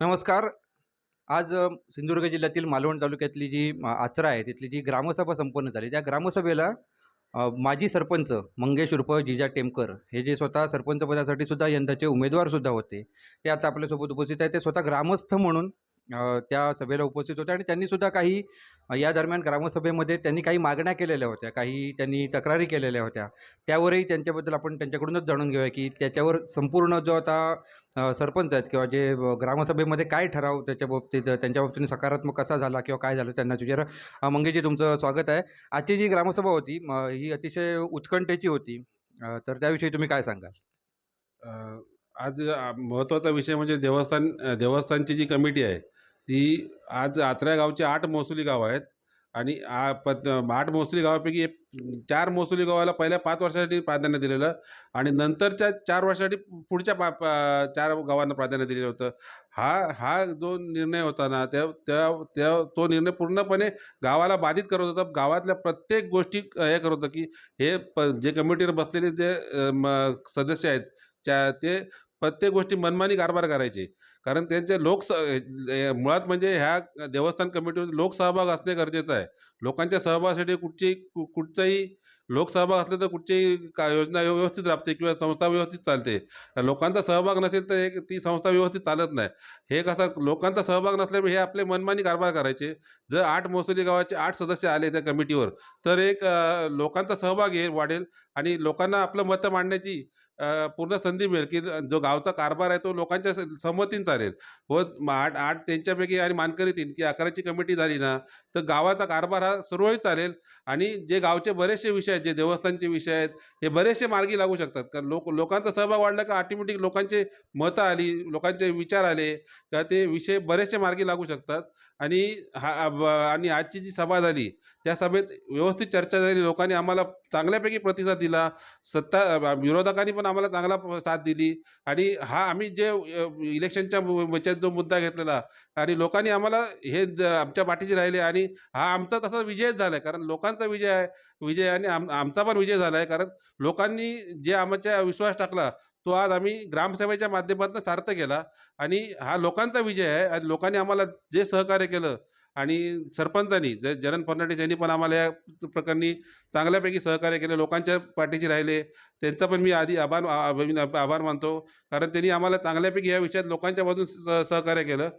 नमस्कार. आज सिंधुदुर्ग जिल्ह्यातील मालवण तालुक्यातली जी आचरा आहे तिथली जी ग्रामसभा संपन्न झाली त्या ग्रामसभेला माजी सरपंच मंगेश उर्फ जिजा टेमकर हे जे स्वतः सरपंचपदासाठी सुद्धा यंदाचे उमेदवारसुद्धा होते ते आता आपल्यासोबत उपस्थित आहेत. ते स्वतः ग्रामस्थ म्हणून त्या सभेला उपस्थित होते आणि त्यांनीसुद्धा काही या दरम्यान ग्रामसभेमध्ये त्यांनी काही मागण्या केलेल्या होत्या काही त्यांनी तक्रारी केलेल्या होत्या. त्यावरही त्यांच्याबद्दल आपण त्यांच्याकडूनच जाणून घेऊया की त्याच्यावर संपूर्ण जो आता सरपंच आहेत किंवा जे ग्रामसभेमध्ये काय ठराव त्याच्या बाबतीत त्यांच्या बाबतीने सकारात्मक कसा झाला किंवा काय झालं त्यांना तुझ्या मंगेशजी तुमचं स्वागत आहे. आजची जी ग्रामसभा होती म, ही अतिशय उत्कंठेची होती. तर त्याविषयी तुम्ही काय सांगाल? आज महत्त्वाचा विषय म्हणजे देवस्थान देवस्थानची जी कमिटी आहे ती आज आत्र्या गावचे आठ महसुली गाव आहेत आणि आ पत आठ महसुली गावापैकी एक चार महसुली गावाला पहिल्या पाच वर्षासाठी प्राधान्य दिलेलं आणि नंतरच्या चार वर्षासाठी पुढच्या पा पा चार गावांना प्राधान्य दिलेलं होतं. हा हा जो निर्णय होता ना त्या त्या त्या तो निर्णय पूर्णपणे गावाला बाधित करत होता. गावातल्या प्रत्येक गोष्टी हे करत होतं की हे प जे कमिटीवर बसलेले जे म सदस्य आहेत त्या ते प्रत्येक गोष्टी मनमानी कारभार करायचे. कारण त्यांचे लोक मुळात म्हणजे ह्या देवस्थान कमिटीमध्ये लोकसहभाग असणे गरजेचं आहे. लोकांच्या सहभागासाठी कुठची कु- कुठचाही लोकसहभाग असले तर कुठचीही का योजना व्यवस्थित राबते किंवा संस्था व्यवस्थित चालते. लोकांचा सहभाग नसेल तर एक ती संस्था व्यवस्थित चालत नाही. हे कसं लोकांचा सहभाग नसल्यामुळे हे आपले मनमानी कारभार करायचे. जर आठ मोसुली गावाचे आठ सदस्य आले त्या कमिटीवर तर एक लोकांचा सहभाग हे वाढेल आणि लोकांना आपलं मतं मांडण्याची पूर्ण संधी मिळेल की जो गावचा कारभार आहे तो लोकांच्या संमतीन चालेल व आठ आठ त्यांच्यापैकी आणि मानकरी तीन की अकराची कमिटी झाली ना तर गावाचा कारभार हा सुरळीत चालेल. आणि जे गावचे बरेचसे विषय आहेत जे देवस्थानचे विषय आहेत हे बरेचसे मार्गी लागू शकतात. कारण लोक लोकांचा सहभाग वाढला का ऑटोमॅटिक लोकांचे मतं आली लोकांचे विचार आले का ते विषय बरेचसे मार्गी लागू शकतात. आणि हा ब- आणि आजची जी सभा झाली त्या सभेत व्यवस्थित चर्चा झाली लोकांनी आम्हाला चांगल्यापैकी प्रतिसाद दिला सत्ता विरोधकांनी पण आम्हाला चांगला प- साथ दिली. आणि हा आम्ही जे इलेक्शनच्या जो मुद्दा घेतलेला आणि लोकांनी आम्हाला हे आमच्या पाठीशी राहिले आणि हा आमचा तसा विजयच झाला आहे कारण लोकांचा विजय आहे. विजय आणि आम आमचा पण विजय झाला आहे कारण लोकांनी जे आमच्या विश्वास टाकला तो आज आम्ही ग्रामसभेच्या माध्यमातून सार्थ केला. आणि हा लोकांचा विजय आहे. आणि लोकांनी आम्हाला जे सहकार्य केलं आणि सरपंचांनी जे जयंत फडणवीस यांनी पण आम्हाला या प्रकरणी चांगल्यापैकी सहकार्य केलं. लोकांच्या पाठीशी राहिले. त्यांचा पण मी आधी आभार आभार मानतो. कारण त्यांनी आम्हाला चांगल्यापैकी या विषयात लोकांच्या बाजून स- सहकार्य केलं.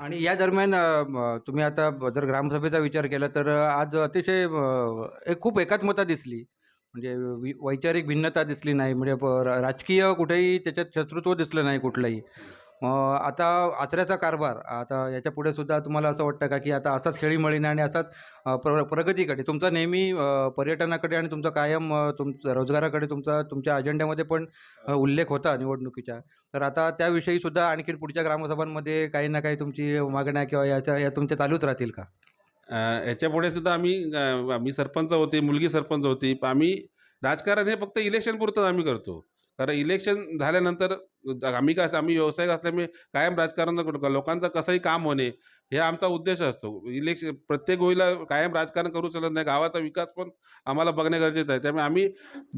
आणि या दरम्यान तुम्ही आता जर ग्रामसभेचा विचार केला तर आज अतिशय एक खूप एकात्मता दिसली. म्हणजे वि- वैचारिक भिन्नता दिसली नाही. म्हणजे राजकीय कुठेही त्याच्यात शत्रुत्व दिसलं नाही कुठलंही. आता आचऱ्याचा कारभार आता याच्यापुढे सुद्धा तुम्हाला असं वाटतं का की आता असाच खेळीमळीने आणि असाच प्र प्रगतीकडे तुमचा नेहमी पर्यटनाकडे आणि तुमचा कायम तुम रोजगाराकडे तुमचा तुमच्या अजेंड्यामध्ये पण उल्लेख होता निवडणुकीच्या. तर आता त्याविषयी सुद्धा आणखी पुढच्या ग्रामसभांमध्ये काही ना काही तुमची मागण्या किंवा याच्या या तुमच्या चालूच राहतील का? याच्यापुढे सुद्धा आम्ही आम्ही सरपंच होते मुलगी सरपंच होती. आम्ही राजकारण हे फक्त इलेक्शन पुरतंच आम्ही करतो. कारण इलेक्शन झाल्यानंतर आम्ही काय आम्ही व्यावसायिक असल्यामुळे कायम राजकारण करू लोकांचं कसंही काम होणे हे आमचा उद्देश असतो. इलेक्शन प्रत्येक गोळीला कायम राजकारण करू शकत नाही गावाचा विकास पण आम्हाला बघणे गरजेचं आहे. त्यामुळे आम्ही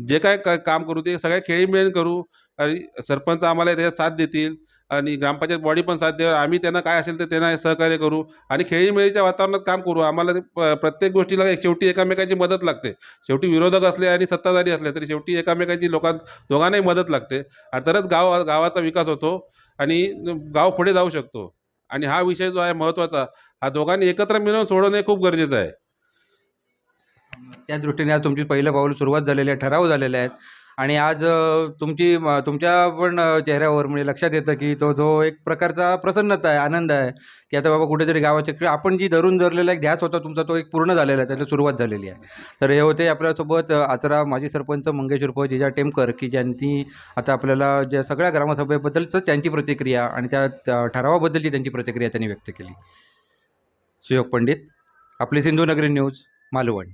जे काय काम करू ते सगळ्या खेळी मिळून करू. आणि सरपंच आम्हाला त्याच्यात साथ देतील. आणि ग्रामपंचायत बॉडी पण साथ देईल आम्ही त्यांना काय असेल तर त्यांना सहकार्य करू. आणि खेळीमेळीच्या वातावरणात काम करू. आम्हाला ते प्रत्येक गोष्टीला एक शेवटी एकमेकांची मदत लागते. शेवटी विरोधक असले आणि सत्ताधारी असले तरी शेवटी एकमेकांची लोकां दोघांनाही मदत लागते. आणि तरच गाव गावाचा विकास होतो आणि गाव पुढे जाऊ शकतो. आणि हा विषय जो आहे महत्त्वाचा. हा दोघांनी एकत्र मिळून सोडवणे हे खूप गरजेचं आहे. त्या दृष्टीने आज तुमची पहिलं पाऊल सुरुवात झालेली आहे ठराव झालेले आहेत. आणि आज तुमची म, तुमच्या पण चेहऱ्यावर म्हणजे लक्षात येतं की तो जो एक प्रकारचा प्रसन्नता आहे आनंद आहे की आता बाबा कुठेतरी गावाच्या किंवा आपण जी धरून धरलेला एक ध्यास होता तुमचा तो एक पूर्ण झालेला आहे त्याला सुरुवात झालेली आहे. तर हे होते आपल्यासोबत आचरा माजी सरपंच मंगेश उर्फ जिजा टेमकर की ज्यांनी आता आपल्याला ज्या सगळ्या ग्रामसभेबद्दलच त्यांची प्रतिक्रिया आणि त्या त्या ठरावाबद्दलची त्यांची प्रतिक्रिया त्यांनी व्यक्त केली. सुयोग पंडित आपली सिंधुनगरी न्यूज मालवण.